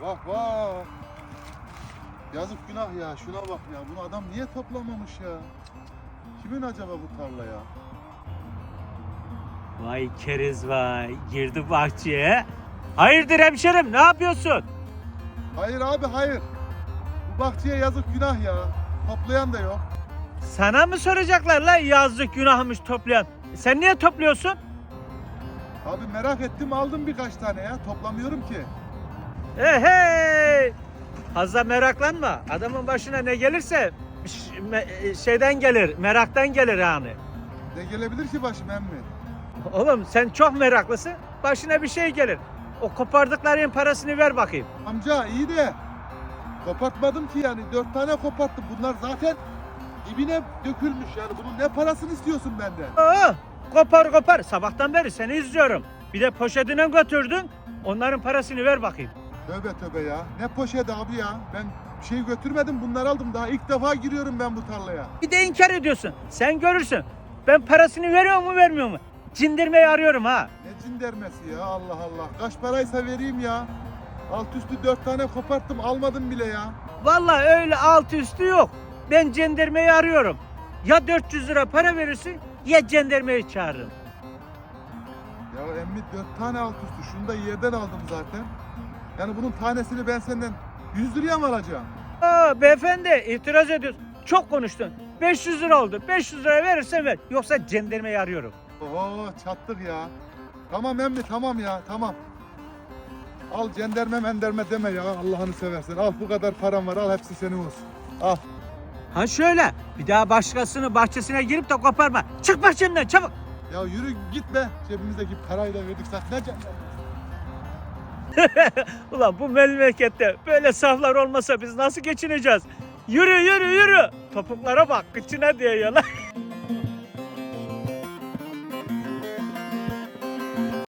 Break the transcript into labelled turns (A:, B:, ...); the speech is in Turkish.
A: Vah vah. Yazık günah ya. Şuna bak ya. Bunu adam niye toplamamış ya? Kimin acaba bu tarla ya?
B: Vay keriz vay. Girdi bahçeye. Hayırdır hemşerim ne yapıyorsun?
A: Hayır abi hayır. Bu bahçeye yazık günah ya. Toplayan da yok.
B: Sana mı soracaklar lan yazlık günahmış toplayan? Sen niye topluyorsun?
A: Abi merak ettim aldım birkaç tane ya. Toplamıyorum ki.
B: Hey hey! Fazla meraklanma. Adamın başına ne gelirse me- şeyden gelir, meraktan gelir yani.
A: Ne gelebilir ki başıma emmi?
B: Oğlum sen çok meraklısın. Başına bir şey gelir. O kopardıkların parasını ver bakayım.
A: Amca iyi de kopartmadım ki yani. Dört tane koparttım. Bunlar zaten dibine dökülmüş yani. Bunun ne parasını istiyorsun benden?
B: Aa, kopar kopar. Sabahtan beri seni izliyorum. Bir de poşetine götürdün. Onların parasını ver bakayım.
A: Tövbe tövbe ya. Ne poşet abi ya. Ben bir şey götürmedim bunları aldım. Daha ilk defa giriyorum ben bu tarlaya.
B: Bir de inkar ediyorsun. Sen görürsün. Ben parasını veriyor mu vermiyor mu? Cindirmeyi arıyorum ha.
A: Ne cin dermesi ya Allah Allah. Kaç paraysa vereyim ya. Alt üstü dört tane koparttım almadım bile ya.
B: Vallahi öyle altı üstü yok. Ben cendermeyi arıyorum. Ya 400 lira para verirsin ya cendermeyi çağırırım.
A: Ya emmi dört tane alt üstü. Şunu da yerden aldım zaten. Yani bunun tanesini ben senden 100 liraya mı alacağım?
B: Aa beyefendi itiraz ediyorsun. Çok konuştun. 500 lira oldu. 500 lira verirsen ver. Yoksa cendermeyi arıyorum.
A: Oho çattık ya. Tamam emmi tamam ya tamam. Al cenderme menderme deme ya Allah'ını seversen. Al bu kadar param var al hepsi senin olsun. Al.
B: Ha şöyle. Bir daha başkasının bahçesine girip de koparma. Çık bahçemden çabuk.
A: Ya yürü git be. Cebimizdeki parayı da verdik zaten. Ne cenderme?
B: Ulan bu memlekette böyle saflar olmasa biz nasıl geçineceğiz? Yürü yürü yürü. Topuklara bak kıçına diye yalan.